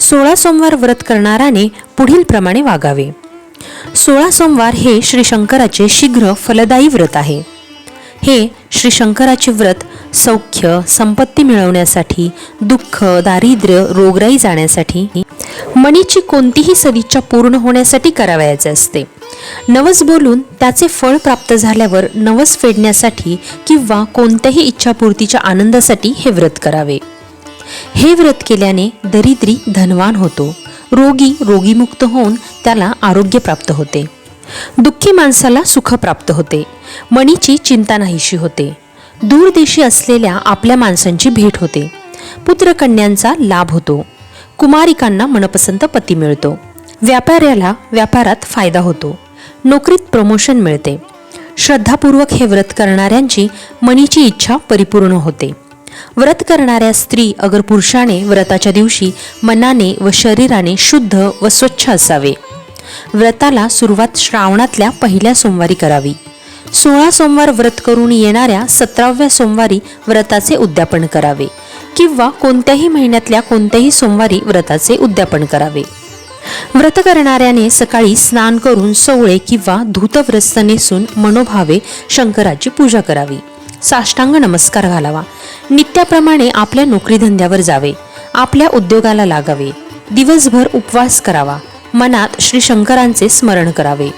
सोळा सोमवार व्रत करणाराने पुढील प्रमाणे वागावे. सोळा सोमवार हे श्री शंकराचे शीघ्र फलदायी व्रत आहे. हे श्री शंकराचे व्रत सौख्य संपत्ती मिळवण्यासाठी दुःख दारिद्र्य रोगराई जाण्यासाठी मनीची कोणतीही सदिच्छा पूर्ण होण्यासाठी करावयाचे असते. नवस बोलून त्याचे फळ प्राप्त झाल्यावर नवस फेडण्यासाठी किंवा कोणत्याही इच्छापूर्तीच्या आनंदासाठी हे व्रत करावे. हे व्रत केल्याने दरिद्री धनवान होतो. रोगी रोगीमुक्त होऊन त्याला आरोग्य प्राप्त होते. दुःखी माणसाला सुख प्राप्त होते. मणीची चिंता नाहीशी होते. दूरदेशी असलेल्या आपल्या माणसांची भेट होते. पुत्रकन्यांचा लाभ होतो. कुमारिकांना मनपसंत पती मिळतो. व्यापाऱ्याला व्यापारात फायदा होतो. नोकरीत प्रमोशन मिळते. श्रद्धापूर्वक हे व्रत करणाऱ्यांची मनीची इच्छा परिपूर्ण होते. व्रत करणाऱ्या स्त्री अगर पुरुषाने व्रताच्या दिवशी मनाने व शरीराने शुद्ध व स्वच्छ असावे. व्रताला सुरुवात श्रावणातल्या पहिल्या सोमवारी करावी. सोळा सोमवार व्रत करून येणाऱ्या सतराव्या सोमवारी व्रताचे उद्यापन करावे किंवा कोणत्याही महिन्यातल्या कोणत्याही सोमवारी व्रताचे उद्यापन करावे. व्रत करणाऱ्याने सकाळी स्नान करून सोवळे किंवा धूतव्रस्त नेसून मनोभावे शंकराची पूजा करावी. साष्टांग नमस्कार घालावा. नित्याप्रमाणे आपल्या नोकरीधंद्यावर जावे आपल्या उद्योगाला लागावे दिवसभर उपवास करावा मनात श्री शंकरांचे स्मरण करावे.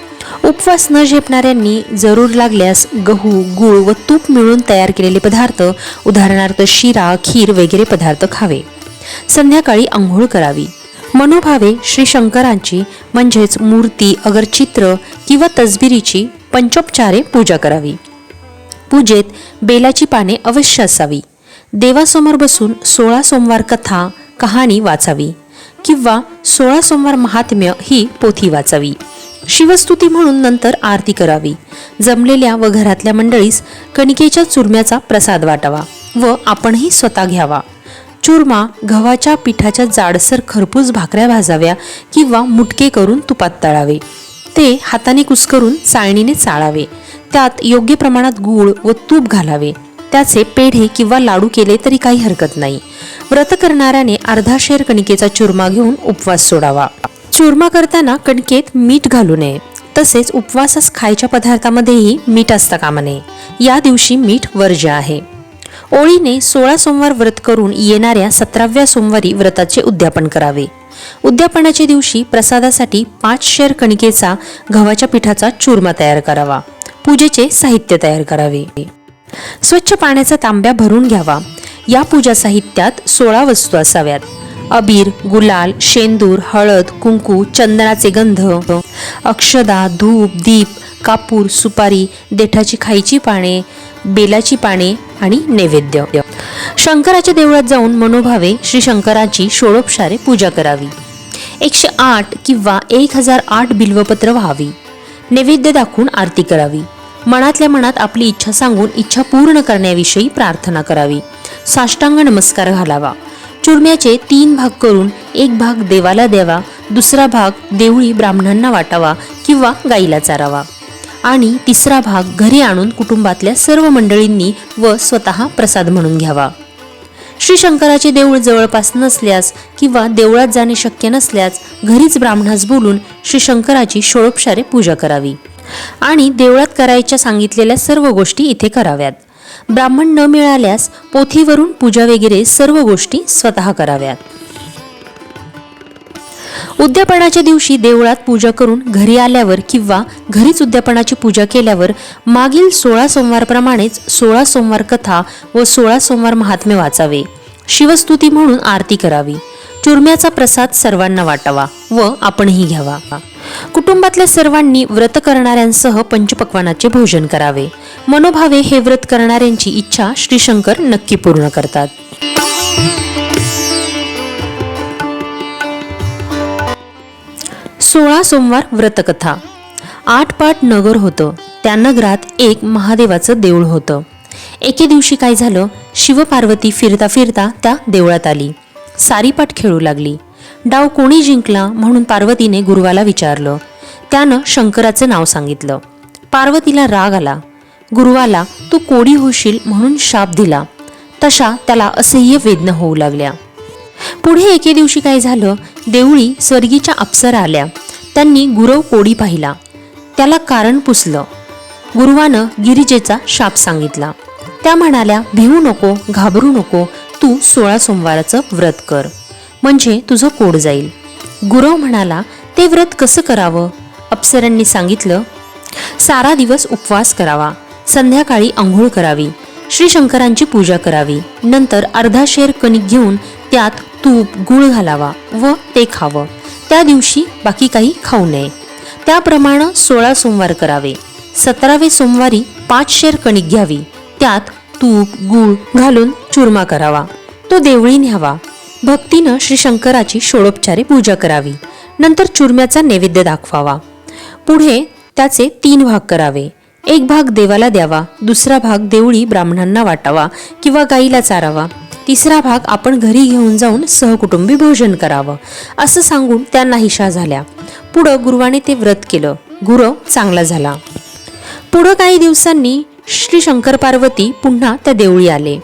उपवास न झेपणाऱ्यांनी जरूर लागल्यास गहू गूळ व तूप मिळून तयार केलेले पदार्थ उदाहरणार्थ शिरा खीर वगैरे पदार्थ खावे. संध्याकाळी आंघोळ करावी. मनोभावे श्री शंकरांची म्हणजेच मूर्ती अगर चित्र किंवा तसबिरीची पंचोपचारे पूजा करावी. पूजेत बेलाची पाने अवश्य असावी. देवासमोर बसून सोळा सोमवार कथा कहाणी वाचावी किंवा सोळा सोमवार महात्म्य ही पोथी वाचावी. शिवस्तुती म्हणून नंतर आरती करावी. जमलेल्या व घरातल्या मंडळीस कणिकेच्या चुरम्याचा प्रसाद वाटावा व आपणही स्वतः घ्यावा. चुरमा गव्हाच्या पिठाच्या जाडसर खरपूस भाकऱ्या भाजाव्या किंवा मुटके करून तुपात तळावे. ते हाताने कुस्करून चाळणीने चाळावे. त्यात योग्य प्रमाणात गूळ व तूप घालावे. त्याचे पेढे किंवा लाडू केले तरी काही हरकत नाही. व्रत करणाऱ्याने अर्धा शेर कणिकेचा चुरमा घेऊन उपवास सोडावा. चुरमा करताना कणकेत मीठ घालू नये. तसेच उपवासास खायच्या पदार्थामध्येही मीठ असता कामा नये या दिवशी मीठ वर्ज्य आहे. ओळीने सोळा सोमवार व्रत करून येणाऱ्या सतराव्या सोमवारी व्रताचे उद्यापन करावे. उद्यापनाच्या दिवशी प्रसादासाठी पाच शेर कणिकेचा गव्हाच्या पिठाचा चूरमा तयार करावा. पूजेचे साहित्य तयार करावे. स्वच्छ पाण्याचा तांब्या भरून घ्यावा. या पूजा साहित्यात सोळा वस्तू असाव्यात. अबीर गुलाल शेंदूर हळद कुंकू चंदनाचे गंध अक्षदा धूप दीप कापूर सुपारी देठाची खायची पाने बेलाची पाने आणि नैवेद्य. शंकराच्या देवळात जाऊन मनोभावे श्री शंकराची षोडोपशारे पूजा करावी. एकशे आठ किंवा एक हजार आठ बिल्वपत्र व्हावी. नैवेद्य दाखवून आरती करावी. मनातल्या मनात आपली इच्छा सांगून इच्छा पूर्ण करण्याविषयी प्रार्थना करावी. साष्टांग नमस्कार घालावा. चुरम्याचे तीन भाग करून एक भाग देवाला द्यावा दुसरा भाग देवळी ब्राह्मणांना वाटावा किंवा गाईला चारावा. आणि तिसरा भाग घरी आणून कुटुंबातल्या सर्व मंडळींनी व स्वतः प्रसाद म्हणून घ्यावा. श्री शंकराचे देऊळ जवळपास नसल्यास किंवा देवळात जाणे शक्य नसल्यास घरीच ब्राह्मणास बोलून श्री शंकराची षोळोपशारे पूजा करावी. आणि देवळात करायच्या सांगितलेल्या सर्व गोष्टी इथे कराव्यात. ब्राह्मण न मिळाल्यास पोथीवरून पूजा वगैरे सर्व गोष्टी स्वतः कराव्यात. उद्यापनाच्या दिवशी देवळात पूजा करून घरी आल्यावर किंवा घरीच उद्यापनाची पूजा केल्यावर मागील सोळा सोमवारप्रमाणेच सोळा सोमवार कथा व सोळा सोमवार महात्म्य वाचावे. शिवस्तुती म्हणून आरती करावी. चुरम्याचा प्रसाद सर्वांना वाटावा व आपणही घ्यावा. कुटुंबातल्या सर्वांनी व्रत करणाऱ्यांसह पंचपक्वानाचे भोजन करावे. मनोभावे हे व्रत करणाऱ्यांची इच्छा श्रीशंकर नक्की पूर्ण करतात. सोळा सोमवार व्रतकथा. आठ पाट नगर होतं. त्या नगरात एक महादेवाचं देऊळ होतं. एके दिवशी काय झालं? शिवपार्वती फिरता फिरता त्या देवळात आली. सारीपाट खेळू लागली. डाव कोणी जिंकला म्हणून पार्वतीने गुरुवाला विचारलं. त्यानं शंकराचं नाव सांगितलं. पार्वतीला राग आला. गुरुवाला तू कोडी होशील म्हणून शाप दिला. तशा त्याला असह्य वेदना होऊ लागल्या. पुढे एके दिवशी काय झालं? देवळी स्वर्गीच्या अप्सरा आल्या. त्यांनी गुरव कोडी पाहिला. त्याला कारण पुसलं. गुरुवानं गिरिजेचा शाप सांगितला. त्या म्हणाल्या भिवू नको घाबरू नको. तू सोळा सोमवाराचं व्रत कर. म्हणजे तुझं कोड जाईल. गुरव म्हणाला ते व्रत कसं करावं? अप्सरांनी सांगितलं सारा दिवस उपवास करावा. संध्याकाळी आंघोळ करावी. श्री शंकरांची पूजा करावी. नंतर अर्धा शेर कणिक घेऊन त्यात तूप गुळ घालावा व ते खावं. त्या दिवशी बाकी काही खाऊ नये. त्याप्रमाणे सोळा सोमवार करावे. सतरावे सोमवारी पाच शेर कणिक घ्यावी. त्यात तूप गूळ घालून चुरमा करावा. तो देवळी न्यावा. भक्तीनं श्री शंकराची षोडोपचारे पूजा करावी. नंतर चुरम्याचा नैवेद्य दाखवावा. पुढे त्याचे तीन भाग करावे. एक भाग देवाला द्यावा दुसरा भाग देवळी ब्राह्मणांना वाटावा किंवा गाईला चारावा. तिसरा भाग आपण घरी घेऊन जाऊन सहकुटुंबी भोजन करावं असं सांगून त्या नाहीशा झाल्या. पुढं गुरुवाने ते व्रत केलं. गुरव चांगला झाला. पुढं काही दिवसांनी श्री शंकर पार्वती पुन्हा त्या देवळी आले.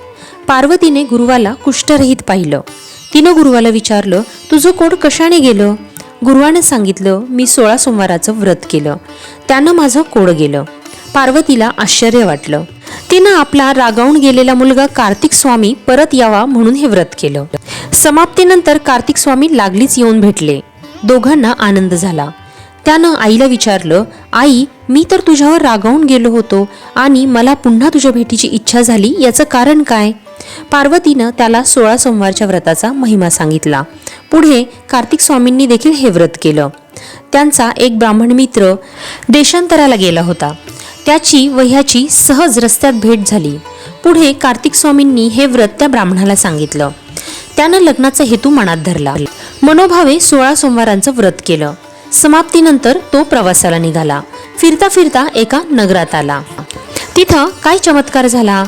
पार्वतीने गुरुवाला कुष्ठरहित पाहिलं. तिनं गुरुवाला विचारलं तुझं कोड कशाने गेलं? गुरुवानं सांगितलं मी सोळा सोमवाराचं व्रत केलं. त्यानं माझं कोड गेलं. पार्वतीला आश्चर्य वाटलं. तिनं आपला रागावून गेलेला मुलगा कार्तिक स्वामी परत यावा म्हणून हे व्रत केलं. समाप्तीनंतर कार्तिक स्वामी लागलीच येऊन भेटले. दोघांना आनंद झाला. त्यानं आईला विचारलं आई मी तर तुझ्यावर रागावून गेलो होतो आणि मला पुन्हा तुझ्या भेटीची इच्छा झाली याचं कारण काय? पार्वतीनं त्याला सोळा सोमवारच्या व्रताचा महिमा सांगितला. पुढे कार्तिक स्वामींनी देखील हे व्रत केलं. त्यांचा एक ब्राह्मण मित्र देशांतराला गेला होता. त्याची वह्याची सहज रस्त्यात भेट झाली. पुढे कार्तिक स्वामींनी हे व्रत त्या ब्राह्मणाला सांगितलं. त्यानं लग्नाचा हेतू मनात धरला. मनोभावे सोळा सोमवारांचं व्रत केलं. समाप्तीनंतर तो प्रवासाला निघाला. फिरता फिरता एका नगरात आला. तिथं काय चमत्कार झाला?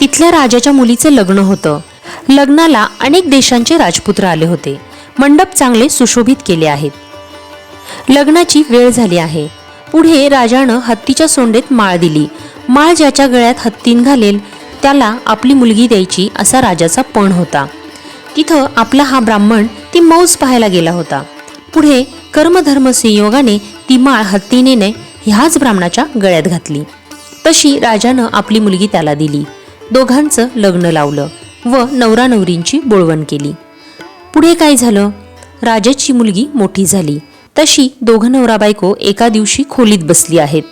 तिथल्या राजाच्या मुलीचं लग्न होतं. लग्नाला अनेक देशांचे राजपुत्र आले होते. मंडप चांगले सुशोभित केले आहेत. लग्नाची वेळ झाली आहे. पुढे राजानं हत्तीच्या सोंडेत माळ दिली. माळ ज्याच्या गळ्यात हत्तीन घालेल त्याला आपली मुलगी द्यायची असा राजाचा पण होता. तिथं आपला हा ब्राह्मण ती मौज पाहायला गेला होता. पुढे कर्मधर्म संयोगाने ती माळ हत्तीने ह्याच ब्राह्मणाच्या गळ्यात घातली. तशी राजानं आपली मुलगी त्याला दिली. दोघांचं लग्न लावलं व नवरा नवरींची बोळवण केली. पुढे काय झालं? राजाची मुलगी मोठी झाली. तशी दोघं नवरा बायको एका दिवशी खोलीत बसली आहेत.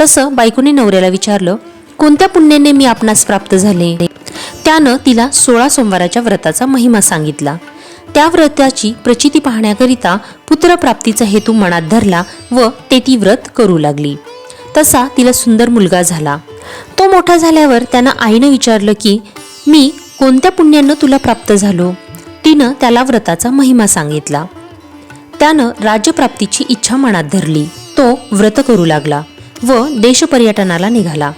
तसं बायकोने नवऱ्याला विचारलं कोणत्या पुण्याने मी आपणास प्राप्त झाले? त्यानं तिला सोळा सोमवाराच्या व्रताचा महिमा सांगितला. त्या व्रताची प्रचिती पाहण्याकरिता पुत्रप्राप्तीचा हेतू मनात धरला व ते ती व्रत करू लागली. तसा तिला सुंदर मुलगा झाला. तो मोठा झाल्यावर त्यानं आईनं विचारलं की मी कोणत्या पुण्यानं तुला प्राप्त झालो? तिनं त्याला व्रताचा महिमा सांगितला. त्यानं राज्यप्राप्तीची इच्छा मनात धरली. तो व्रत करू लागला व देशपर्यटनाला निघाला.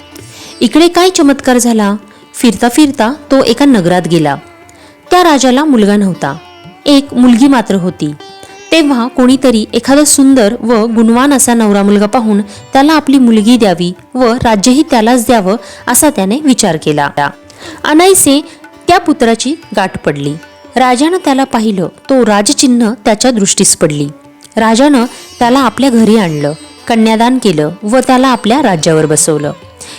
इकडे काय चमत्कार झाला? फिरता फिरता तो एका नगरात गेला. त्या राजाला मुलगा नव्हता. एक मुलगी मात्र होती. तेव्हा कोणीतरी एखादा सुंदर व गुणवान असा नवरा मुलगा पाहून त्याला आपली मुलगी द्यावी व राज्यही त्यालाच द्यावं असा त्याने विचार केला. अनायसे त्या पुत्राची गाठ पडली. राजानं त्याला पाहिलं तो राजचिन्ह त्याच्या दृष्टीस पडली. राजानं त्याला आपल्या घरी आणलं कन्यादान केलं व त्याला आपल्या राज्यावर बसवलं.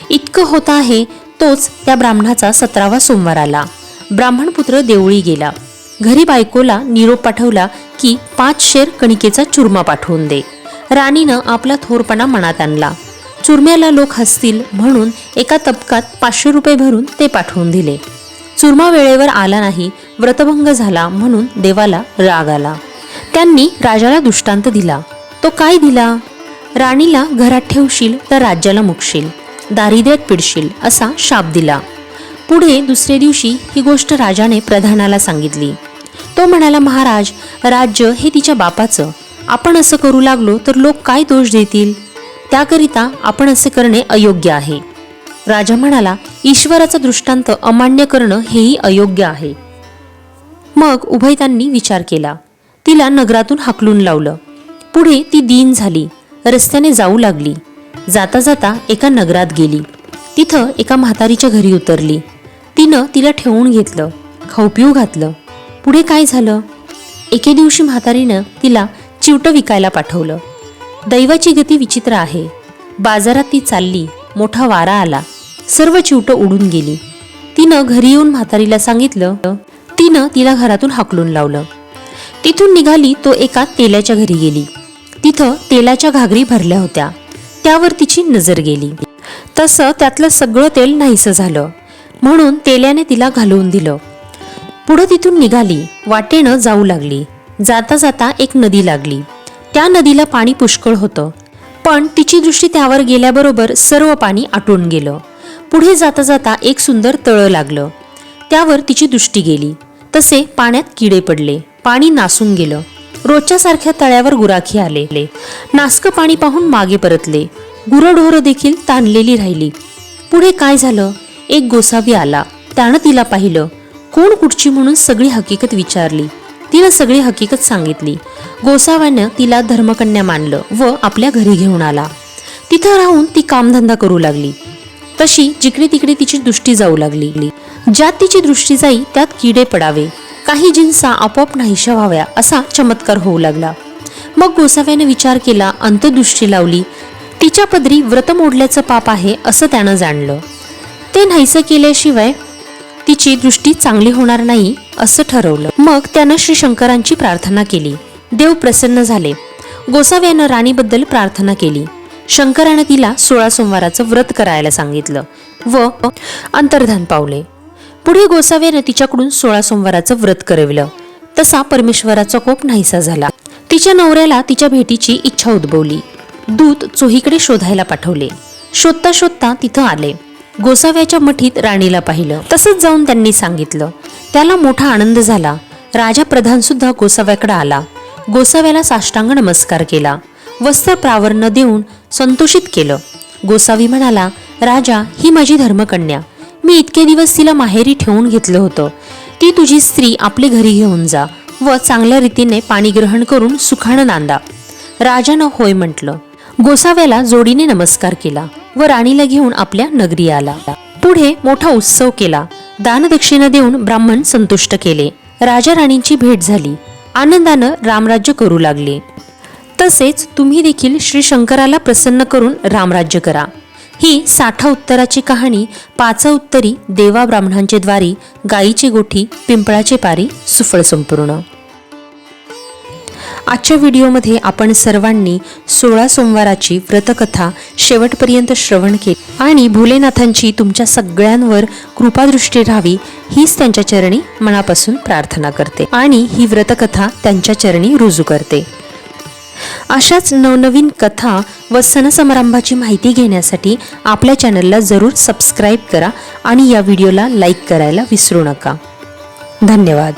इतकं होत आहे तोच त्या ब्राह्मणाचा सतरावा सोमवार आला. ब्राह्मणपुत्र देवळी गेला. घरी बायकोला निरोप पाठवला की पाच शेर कणिकेचा चुरमा पाठवून दे. राणीनं आपला थोरपणा मनात आणला. चुरम्याला लोक हसतील म्हणून एका तबकात पाचशे रुपये भरून ते पाठवून दिले. चुरमा वेळेवर आला नाही व्रतभंग झाला म्हणून देवाला राग आला. त्यांनी राजाला दृष्टांत दिला. तो काय दिला? राणीला घरात ठेवशील तर राज्याला मुकशील दारिद्र्यात पिडशील असा शाप दिला. पुढे दुसऱ्या दिवशी ही गोष्ट राजाने प्रधानाला सांगितली. तो म्हणाला महाराज राज्य हे तिच्या बापाचं. आपण असं करू लागलो तर लोक काय दोष देतील? त्याकरिता आपण असे करणे अयोग्य आहे. राजा म्हणाला ईश्वराचा दृष्टांत अमान्य करणं हेही अयोग्य आहे. मग उभयतांनी विचार केला. तिला नगरातून हाकलून लावलं. पुढे ती दीन झाली. रस्त्याने जाऊ लागली. जाता जाता एका नगरात गेली. तिथं एका म्हातारीच्या घरी उतरली. तिनं तिला ठेवून घेतलं. खाऊपिऊ घातलं. पुढे काय झालं? एके दिवशी म्हातारीनं तिला चिवटं विकायला पाठवलं. दैवाची गती विचित्र आहे. बाजारात ती चालली मोठा वारा आला. सर्व चिवटं उडून गेली. तिनं घरी येऊन म्हातारीला सांगितलं तिनं तिला घरातून हाकलून लावलं. तिथून निघाली तो एका तेलाच्या घरी गेली. तिथं तेलाच्या घागरी भरल्या होत्या. त्यावर तिची नजर गेली. तसं त्यातलं सगळं तेल नाहीसं झालं. म्हणून तेल्याने तिला घालवून दिलं. पुढं तिथून निघाली वाटेनं जाऊ लागली. जाता जाता एक नदी लागली. त्या नदीला पाणी पुष्कळ होतं. पण तिची दृष्टी त्यावर गेल्याबरोबर सर्व पाणी आटून गेलं. पुढे जाता जाता एक सुंदर तळं लागलं. त्यावर तिची दृष्टी गेली. तसे पाण्यात किडे पडले. पाणी नासून गेलं. रोजच्या सारख्या तळ्यावर गुराखी आले. नासकं पाणी पाहून मागे परतले. गुरढोरं देखील ताणलेली राहिली. पुढे काय झालं? एक गोसावी आला. त्यानं तिला पाहिलं. कोण कुठची म्हणून सगळी हकीकत विचारली? तिनं सगळी हकीकत सांगितली. गोसाव्यानं तिला धर्मकन्या मानलं व आपल्या घरी घेऊन आला. तिथं राहून ती कामधंदा करू लागली. तशी जिकडे तिकडे तिची दृष्टी जाऊ लागली. ज्यात तिची दृष्टी जाई त्यात किडे पडावे. काही जिन्सा आपोआप नाहीशा व्हाव्या असा चमत्कार होऊ लागला. मग गोसाव्याने विचार केला अंतदृष्टी लावली. तिच्या पदरी व्रत मोडल्याचं पाप आहे असं त्यानं जाणलं. ते नाहीसं केल्याशिवाय तिची दृष्टी चांगली होणार नाही असं ठरवलं. मग त्यानं श्री शंकरांची प्रार्थना केली. देव प्रसन्न झाले. गोसाव्यानं राणीबद्दल प्रार्थना केली. शंकरानं तिला सोळा सोमवाराचं व्रत करायला सांगितलं व अंतर्धान पावले. पुढे गोसाव्यानं तिच्याकडून सोळा सोमवाराचं व्रत करविलं. तसा परमेश्वराचा कोप नाहीसा झाला. तिच्या नवऱ्याला तिच्या भेटीची इच्छा उद्भवली. दूत चोहीकडे शोधायला पाठवले. शोधता शोधता तिथं आले. गोसाव्याच्या मठीत राणीला पाहिलं. तसंच जाऊन त्यांनी सांगितलं. त्याला मोठा आनंद झाला. राजा प्रधान सुद्धा गोसाव्याकडे आला. गोसाव्याला साष्टांग नमस्कार केला. वस्त्र प्रावरण देऊन संतोषित केलं. गोसावी म्हणाला राजा ही माझी धर्मकन्या. मी इतके दिवस तिला माहेरी ठेवून घेतलं होतं. ती तुझी स्त्री आपले घरी घेऊन जा व चांगल्या रीतीने पाणी ग्रहण करून सुखानं नांदा. राजानं होय म्हटलं. गोसाव्याला जोडीने नमस्कार केला व राणीला घेऊन आपल्या नगरी आला. पुढे मोठा उत्सव केला. दानदक्षिणा देऊन ब्राह्मण संतुष्ट केले. राजा राणींची भेट झाली. आनंदानं रामराज्य करू लागले. तसेच तुम्ही देखील श्री शंकराला प्रसन्न करून रामराज्य करा. ही साठा उत्तराची कहाणी पाचा उत्तरी देवा ब्राह्मणांचे द्वारी गायीची गोठी पिंपळाचे पारी सुफळ संपूर्ण. आजच्या व्हिडिओमध्ये आपण सर्वांनी सोळा सोमवाराची व्रतकथा शेवटपर्यंत श्रवण केली. आणि भोलेनाथांची तुमच्या सगळ्यांवर कृपादृष्टी राहावी हीच त्यांच्या चरणी मनापासून प्रार्थना करते. आणि ही व्रतकथा त्यांच्या चरणी रुजू करते. अशाच नवनवीन कथा व सणसमारंभाची माहिती घेण्यासाठी आपल्या चॅनलला जरूर सबस्क्राईब करा आणि या व्हिडिओला लाईक करायला विसरू नका. धन्यवाद.